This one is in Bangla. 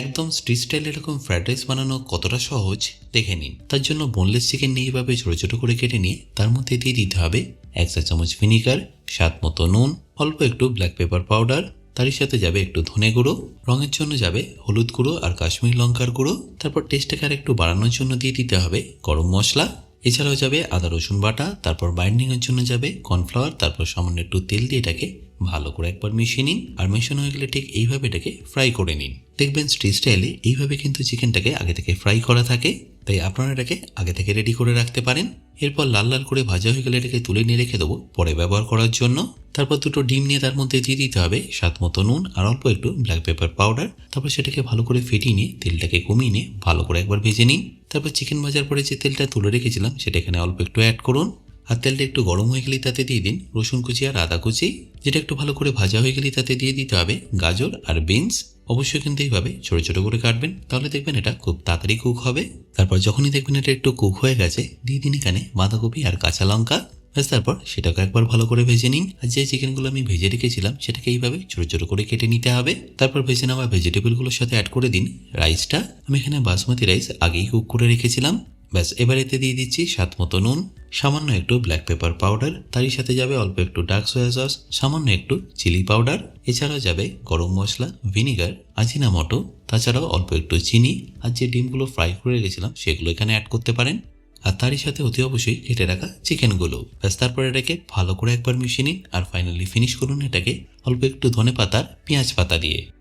একদম স্ট্রিট স্টাইল এরকম ফ্রাইড রাইস বানানো কতটা সহজ, দেখে নিন। তার জন্য বোনলেস চিকেন নিয়ে এভাবে ছোটো ছোটো করে কেটে নিয়ে তার মধ্যে দিয়ে দিতে হবে এক চা চামচ ভিনিগার স্বাদ মতো নুন, অল্প একটু ব্ল্যাক পেপার পাউডার তারই সাথে যাবে একটু ধনে গুঁড়ো, রঙের জন্য যাবে হলুদ গুঁড়ো আর কাশ্মীর লঙ্কার গুঁড়ো। তারপর টেস্টটাকে আর একটু বাড়ানোর জন্য দিয়ে দিতে হবে গরম মশলা। এছাড়াও যাবে আদা, রসুন বাটা, তারপর বাইন্ডিংয়ের জন্য যাবে কর্নফ্লাওয়ার তারপর সামান্য একটু তেল দিয়ে এটাকে ভালো করে একবার মিশিয়ে নিন। আর মেশানো হয়ে গেলে ঠিক এইভাবে এটাকে ফ্রাই করে নিন। দেখবেন স্ট্রি স্টাইলে এইভাবে কিন্তু চিকেনটাকে আগে থেকে ফ্রাই করা থাকে। তাই আপনারা এটাকে আগে থেকে রেডি করে রাখতে পারেন। এরপর লাল লাল করে ভাজা হয়ে গেলে এটাকে তুলে নিয়ে রেখে দেবো পরে ব্যবহার করার জন্য। তারপর দুটো ডিম নিয়ে তার মধ্যে দিয়ে দিতে হবে স্বাদ মতো নুন আর অল্প একটু ব্ল্যাক পেপার পাউডার তারপর সেটাকে ভালো করে ফেটিয়ে নিয়ে তেলটাকে কমিয়ে নিয়ে ভালো করে একবার ভেজে নিন। তারপর চিকেন ভাজার পরে যে তেলটা তুলে রেখেছিলাম সেটা এখানে অল্প একটু অ্যাড করুন। আর তেলটা একটু গরম হয়ে গেলেই তাতে দিয়ে দিন রসুন কুচি আর আদা কুচি। যেটা একটু ভালো করে ভাজা হয়ে গেলেই তাতে দিয়ে দিতে হবে গাজর আর বিনস অবশ্যই কিন্তু এইভাবে ছোটো ছোটো করে কাটবেন, তাহলে দেখবেন এটা খুব তাড়াতাড়ি কুক হবে। তারপর যখনই দেখবেন এটা একটু কুক হয়ে গেছে, দিয়ে দিন এখানে বাঁধাকপি আর কাঁচা লঙ্কা। ব্যাস, তারপর সেটাকে একবার ভালো করে ভেজে নিন। আর যে চিকেনগুলো আমি ভেজে রেখেছিলাম, সেটাকে এইভাবে ছোটো ছোটো করে কেটে নিতে হবে। তারপর ভেজে নেওয়া ভেজিটেবলগুলোর সাথে অ্যাড করে দিন রাইসটা আমি এখানে বাসমতি রাইস আগেই কুক করে রেখেছিলাম। ব্যাস, এবার এতে দিয়ে দিচ্ছি স্বাদ মতো নুন, সামান্য একটু ব্ল্যাক পেপার পাউডার তারই সাথে যাবে অল্প একটু ডার্ক সয়া সস সামান্য একটু চিলি পাউডার এছাড়াও যাবে গরম মশলা ভিনিগার আজিনামটো তাছাড়াও অল্প একটু চিনি। আর যে ডিমগুলো ফ্রাই করে রেখেছিলাম, সেগুলো এখানে অ্যাড করতে পারেন। আর তারই সাথে অতি অবশ্যই কেটে রাখা চিকেনগুলো। ব্যাস, তারপরে এটাকে ভালো করে একবার মিশিয়ে নিন, আর ফাইনালি ফিনিশ করুন এটাকে অল্প একটু ধনে পাতার পেঁয়াজ পাতা দিয়ে।